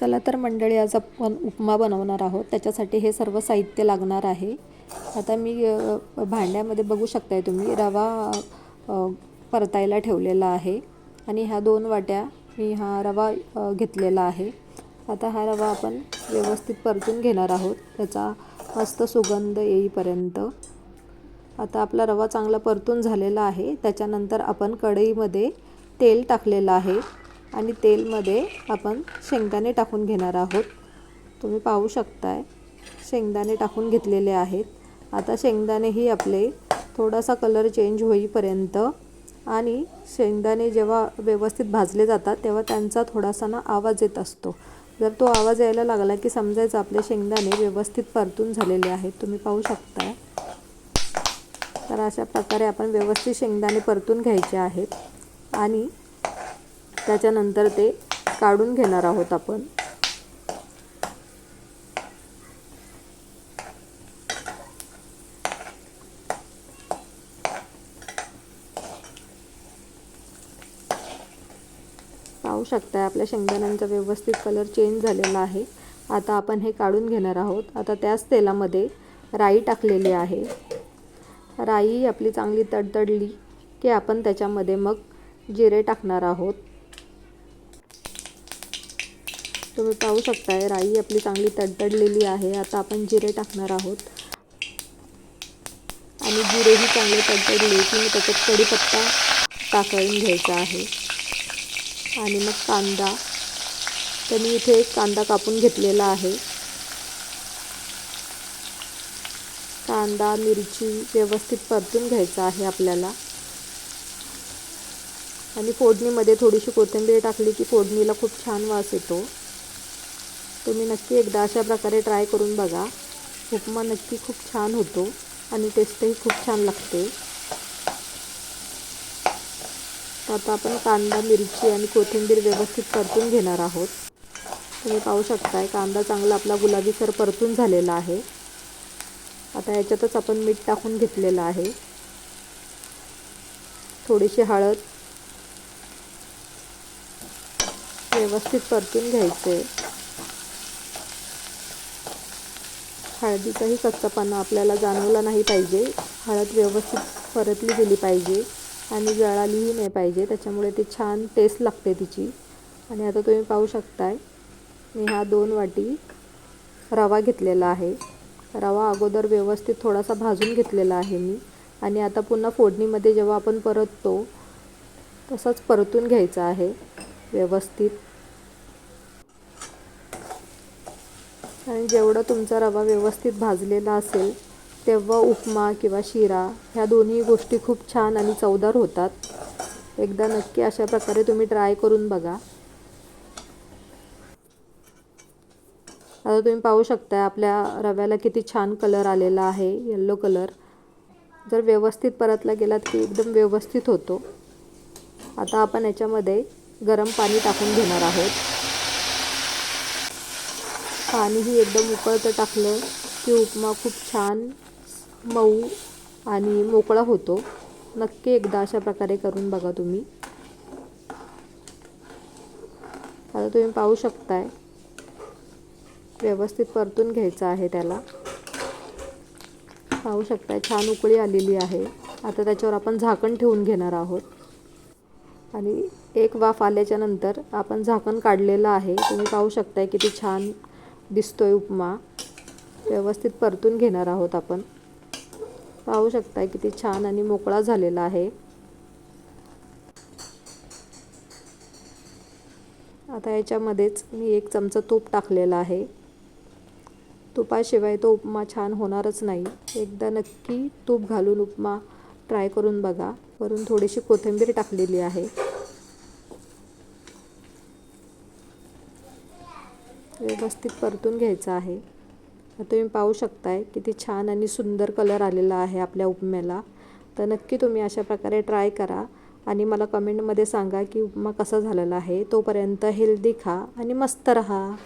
चला तर मंडळी आज आपण उपमा बनवणार आहोत. त्याच्यासाठी हे सर्व साहित्य लागणार आहे. आता मी भांड्यामध्ये बघू शकताय तुम्ही रवा परतायला ठेवलेला आहे. आणि ह्या दोन वाट्या मी हा रवा घेतलेला आहे. आता हा रवा आपण व्यवस्थित परतून घेणार आहोत. त्याचा मस्त सुगंध येईपर्यंत. आता आपला रवा चांगला परतून झालेला आहे. त्याच्यानंतर आपण कढईमध्ये तेल टाकलेलं आहे. आणि तेलमध्ये आपण शेंगदाणे टाकून घेणार आहोत. तुम्ही पाहू शकताय शेंगदाणे टाकून घेतलेले आहेत. आता शेंगदाणेही आपले थोडासा कलर चेंज होईपर्यंत आणि शेंगदाणे जेव्हा व्यवस्थित भाजले जातात तेव्हा त्यांचा थोडासा ना आवाज येत असतो. जर तो आवाज यायला लागला की समजायचं आपले शेंगदाणे व्यवस्थित परतून झालेले आहेत तुम्ही पाहू शकताय. तर अशा प्रकारे आपण व्यवस्थित शेंगदाणे परतून घ्यायचे आहेत आणि त्याच्यानंतर ते काढून घेणार आहोत आपण. पाहू शकताय आपल्या शेंगदाण्यांचा व्यवस्थित कलर चेंज झालेला आहे. आता आपण हे काढून घेणार आहोत. आता त्याच तेलामध्ये राई टाकलेली आहे. राई आपली चांगली तडतडली की आपण त्याच्यामध्ये मग जिरे टाकणार आहोत. तुम्ही पाहू शकताय. राई आपली चांगली तडतडलेली आहे. आता आपण जिरे टाकणार आहोत. आणि जिरेही चांगले तडतडले की मी त्याच्यात कढीपत्ता टाकळून घ्यायचा आहे. आणि मग कांदा. तर मी इथे एक कांदा कापून घेतलेला आहे. कांदा मिरची व्यवस्थित परतून घ्यायचा आहे आपल्याला. आणि फोडणीमध्ये थोडीशी कोथिंबीर टाकली की फोडणीला खूप छान वास येतो. तुम्ही नक्की एकदा अशा प्रकारे ट्राय करून बघा. उपमा नक्की खूप छान होतो आणि टेस्टही खूप छान लागते. आता आपण कांदा मिरची आणि कोथिंबीर व्यवस्थित परतून घेणार आहोत. तुम्ही पाहू शकताय कांदा चांगला आपला गुलाबीसर परतून झालेला आहे. आता याच्यातच आपण मीठ टाकून घेतलेलं आहे. थोडीशी हळद व्यवस्थित परतून घ्यायचे. हळदीचाही कच्चापणा आपल्याला जाणवला नाही पाहिजे. हळद व्यवस्थित परतली गेली पाहिजे आणि जळालीही नाही पाहिजे. त्याच्यामुळे ती छान टेस्ट लागते तिची. आणि आता तुम्ही पाहू शकताय मी हा दोन वाटी रवा घेतलेला आहे. रवा अगोदर व्यवस्थित थोडासा भाजून घेतलेला आहे मी. आणि आता पुन्हा फोडणीमध्ये जेव्हा आपण परततो तसंच परतून घ्यायचं आहे. व्यवस्थित. आणि जेवढं तुमचा रवा व्यवस्थित भाजलेला असेल तेव्हा उपमा किंवा शिरा ह्या दोन्ही गोष्टी खूप छान आणि चवदार होतात. एकदा नक्की अशा प्रकारे तुम्ही ट्राय करून बघा. आता तुम्ही पाहू शकता आपल्या रव्याला किती छान कलर आलेला आहे येल्लो कलर जर व्यवस्थित परतला गेलात की एकदम व्यवस्थित होतो. आता आपण याच्यामध्ये गरम पाणी टाकून घेणार आहोत. पाणीही एकदम उकळतं टाकलं की उपमा खूप छान मऊ आणि मोकळा होतो. नक्की एकदा अशा प्रकारे करून बघा तुम्ही. आता तुम्ही पाहू शकताय. व्यवस्थित परतून घ्यायचं आहे त्याला. पाहू शकताय छान उकळी आलेली आहे. आता त्याच्यावर आपण झाकण ठेवून घेणार आहोत. आणि एक वाफ आल्याच्यानंतर आपण झाकण काढलेलं आहे. तुम्ही पाहू शकताय किती छान दिसतोय उपमा. व्यवस्थित परतून घेणार आहोत आपण. पाहू शकताय किती छान आणि मोकळा झालेला आहे. आता याच्यामध्येच मी एक चमचा तूप टाकलेला आहे. तुपाशिवाय तो उपमा छान होणारच नाही. एकदा नक्की तूप घालून उपमा ट्राय करून बघा. वरून थोडीशी कोथिंबीर टाकलेली आहे. व्यवस्थित परतून घ्यायचं आहे. तुम्ही पाहू शकताय किती छान आणि सुंदर कलर आलेला आहे आपल्या उपम्याला. तर नक्की तुम्ही अशा प्रकारे ट्राय करा आणि मला कमेंटमध्ये सांगा की उपमा कसा झालेला आहे. तोपर्यंत हेल्दी खा आणि मस्त रहा.